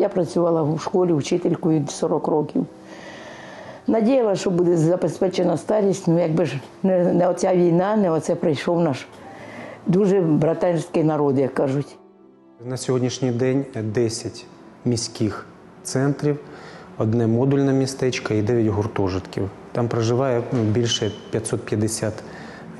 Я працювала в школі вчителькою 40 років. Надіяла, що буде забезпечена старість, ну якби ж не, не оця війна, не оце прийшов наш дуже братерський народ, як кажуть. На сьогоднішній день 10 міських центрів, одне модульне містечко і 9 гуртожитків. Там проживає ну, більше 550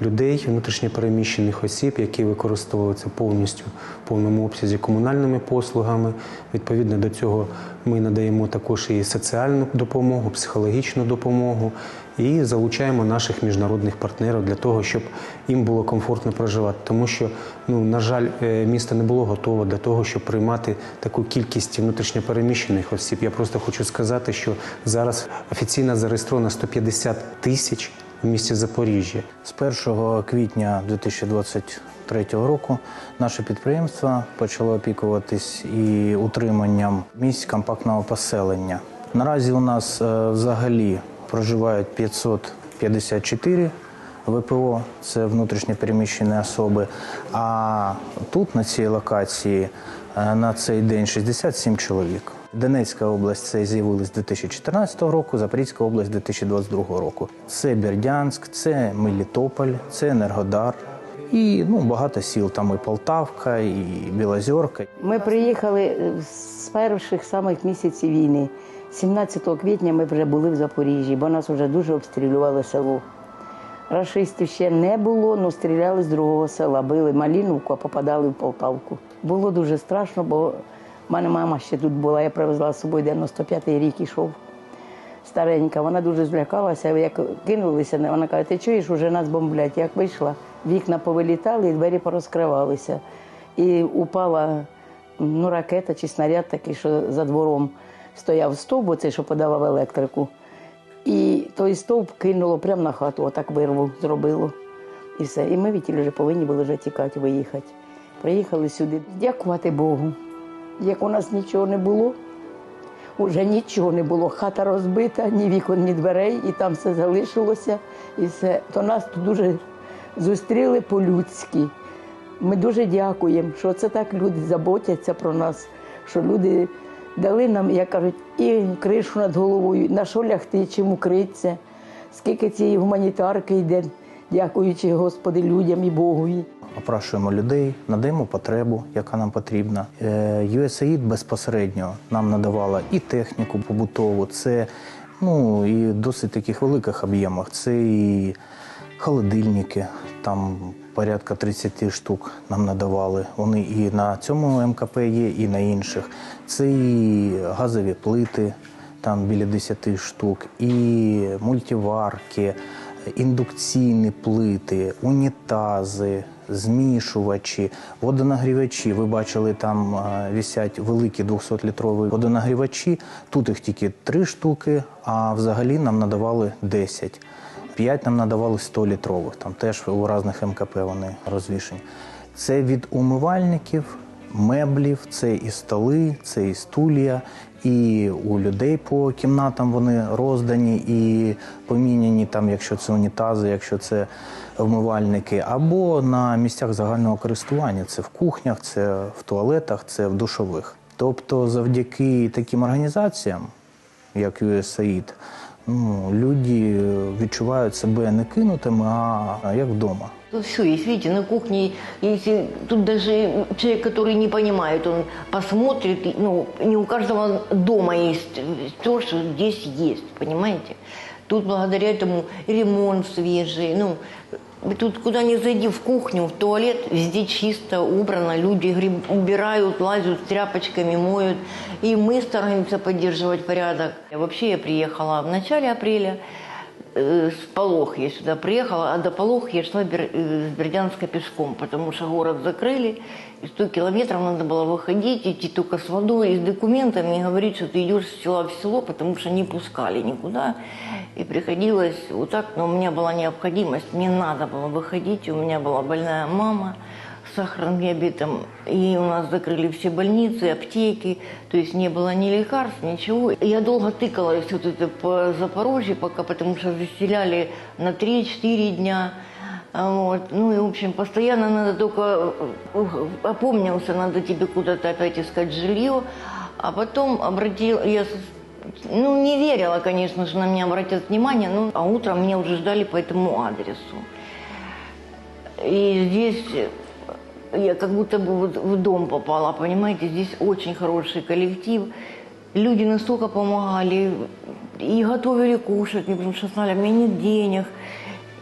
людей, внутрішньопереміщених осіб, які використовуються повністю в повному обсязі комунальними послугами. Відповідно до цього ми надаємо також і соціальну допомогу, психологічну допомогу і залучаємо наших міжнародних партнерів для того, щоб їм було комфортно проживати. Тому що, ну на жаль, е, місто не було готове для того, щоб приймати таку кількість внутрішньопереміщених осіб. Я просто хочу сказати, що зараз офіційно зареєстровано 150 тисяч в місті Запоріжжя. З 1 квітня 2023 року наше підприємство почало опікуватись і утриманням місць компактного поселення. Наразі у нас е, взагалі проживають 554 ВПО, це внутрішньо переміщені особи. А тут, на цій локації, е, на цей день 67 чоловік. Донецька область це з'явилась 2014 року, Запорізька область 2022 року. Це Бердянськ, це Мелітополь, це Енергодар. І ну, багато сіл, там і Полтавка, і Білозерка. Ми приїхали з перших самих місяців війни. 17 квітня ми вже були в Запоріжжі, бо нас вже дуже обстрілювали село. Рашистів ще не було, але стріляли з другого села. Били Маліновку, а попадали в Полтавку. Було дуже страшно, бо в мене мама ще тут була, я привезла з собою 95-й рік ішов. Старенька, вона дуже злякалася, як кинулися, вона каже, ти чуєш, уже нас бомблять. Як вийшла, вікна повилітали і двері порозкривалися. І упала ну, ракета чи снаряд такий, що за двором стояв стовп, оцей, що подавав електрику. І той стовп кинуло прямо на хату, отак вирву зробило. І все. І ми відтіль вже повинні були вже тікати, виїхати. Приїхали сюди. Дякувати Богу. Як у нас нічого не було, Уже нічого не було. Хата розбита, ні вікон, ні дверей, і там все залишилося. І все. То нас тут дуже зустріли по-людськи. Ми дуже дякуємо, що це так люди заботяться про нас, що люди дали нам, як кажуть, і кришу над головою, на що лягти, чим укритися, скільки цієї гуманітарки йде, дякуючи Господи, людям і Богові. Опрашуємо людей, надаємо потребу, яка нам потрібна. Е, USAID безпосередньо нам надавала і техніку побутову, це ну і досить таких великих об'ємах. Це і холодильники, там порядка 30 штук нам надавали. Вони і на цьому МКП є, і на інших. Це і газові плити, там біля 10 штук, і мультиварки, індукційні плити, унітази, змішувачі, водонагрівачі. Ви бачили, там е, висять великі 200-літрові водонагрівачі. Тут їх тільки 3 штуки, а взагалі нам надавали 10. 5 нам надавали 100-літрових, там теж у різних МКП вони розвішені. Це від умивальників, меблів, це і столи, це і стулья, і у людей по кімнатам вони роздані і поміняні, там, якщо це унітази, якщо це вмивальники, або на місцях загального користування. Це в кухнях, це в туалетах, це в душових. Тобто, завдяки таким організаціям, як USAID, ну, люди відчувають себе не кинутими, а як вдома. Тут все есть, видите, на кухне, если тут даже человек, который не понимает, он посмотрит, ну, не у каждого дома есть то, что здесь есть, понимаете? Тут благодаря этому ремонт свежий, ну, тут куда ни зайди, в кухню, в туалет, везде чисто, убрано, люди гриб- убирают, лазят с тряпочками, моют, и мы стараемся поддерживать порядок. Вообще я приехала в начале апреля, э, с Полох я сюда приехала, а до Полох я шла Бер- э, с Бердянска пешком, потому что город закрыли, и 100 километров надо было выходить, идти только с водой и с документами, и говорить, что ты идешь с села в село, потому что не пускали никуда. И приходилось вот так, но у меня была необходимость, мне надо было выходить, у меня была больная мама, с сахарным диабетом, и у нас закрыли все больницы, аптеки, то есть не было ни лекарств, ничего. Я долго тыкалась вот это по Запорожью пока, потому что заселяли на 3-4 дня. Вот. Ну и, в общем, постоянно надо только э, опомнился, надо тебе куда-то опять искать жилье. А потом обратил, я, ну, не верила, конечно, что на меня обратят внимание, ну, а утром меня уже ждали по этому адресу. И здесь я как будто бы вот в дом попала, понимаете, здесь очень хороший коллектив. Люди настолько помогали и готовили кушать, мне потому что знали, у меня нет денег.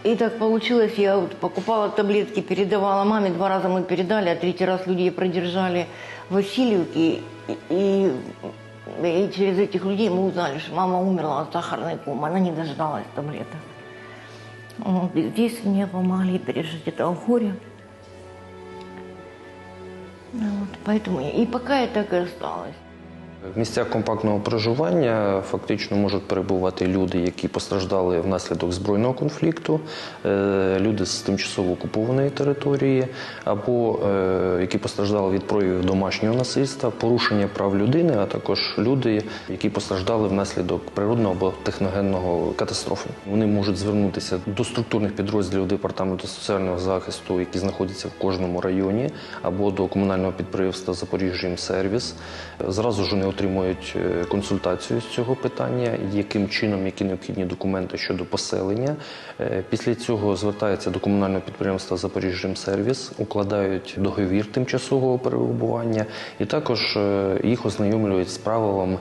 И так получилось, я вот покупала таблетки, передавала маме, два раза мы передали, а третий раз людей продержали в Васильевке. И, и, и через этих людей мы узнали, что мама умерла от сахарной комы, она не дождалась таблеток. Вот, и здесь мне помогли пережить это горе. Ну Вот, поэтому и пока я так и осталась. В місцях компактного проживання фактично можуть перебувати люди, які постраждали внаслідок збройного конфлікту, е, люди з тимчасово окупованої території, або е, які постраждали від проявів домашнього насильства, порушення прав людини, а також люди, які постраждали внаслідок природного або техногенного катастрофи. Вони можуть звернутися до структурних підрозділів департаменту соціального захисту, які знаходяться в кожному районі, або до комунального підприємства Запоріжжямсервіс. Зразу ж вони отримують е, консультацію з цього питання, яким чином, які необхідні документи щодо поселення. Е, Після цього звертаються до комунального підприємства Запоріжжямсервіс, укладають договір тимчасового перебування, і також е, їх ознайомлюють з правилами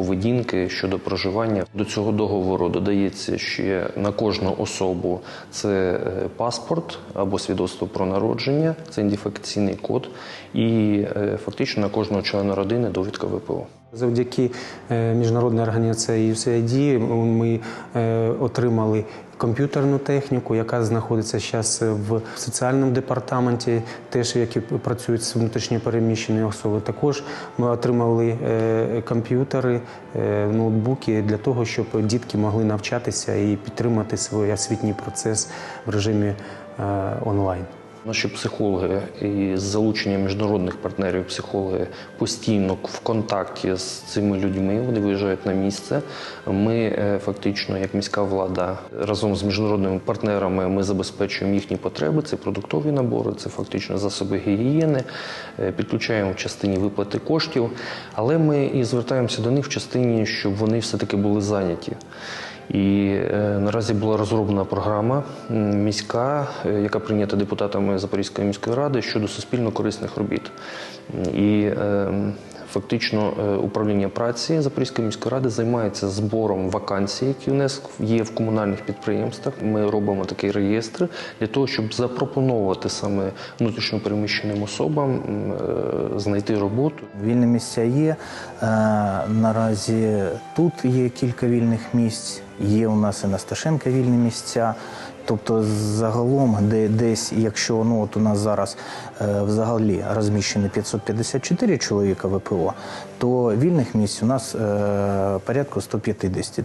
поведінки щодо проживання. До цього договору додається ще на кожну особу це е, паспорт або свідоцтво про народження, це ідентифікаційний код, і е, фактично на кожного члена родини довідка ВПО. Завдяки е, міжнародній організації USAID ми отримали комп'ютерну техніку, яка знаходиться зараз в соціальному департаменті, теж які працюють з внутрішньопереміщеною особою. Також ми отримали е, комп'ютери, е, ноутбуки для того, щоб дітки могли навчатися і підтримати свій освітній процес в режимі е, онлайн. Наші психологи і з залученням міжнародних партнерів психологи постійно в контакті з цими людьми. Вони виїжджають на місце. Ми е, фактично, як міська влада, разом з міжнародними партнерами ми забезпечуємо їхні потреби. Це продуктові набори, це фактично засоби гігієни. Е, Підключаємо в частині виплати коштів, але ми і звертаємося до них в частині, щоб вони все-таки були зайняті. І е, наразі була розроблена програма міська, е, яка прийнята депутатами Запорізької міської ради щодо суспільно корисних робіт. І е, фактично е, управління праці Запорізької міської ради займається збором вакансій, які у нас є в комунальних підприємствах. Ми робимо такий реєстр для того, щоб запропонувати саме внутрішньопереміщеним особам е, знайти роботу. Вільні місця є. Е, Наразі тут є кілька вільних місць. Є у нас і на Сташенка вільні місця. Тобто, загалом, де десь, якщо ну от у нас зараз е, взагалі розміщені 554 чоловіка ВПО, то вільних місць у нас е, порядку 150.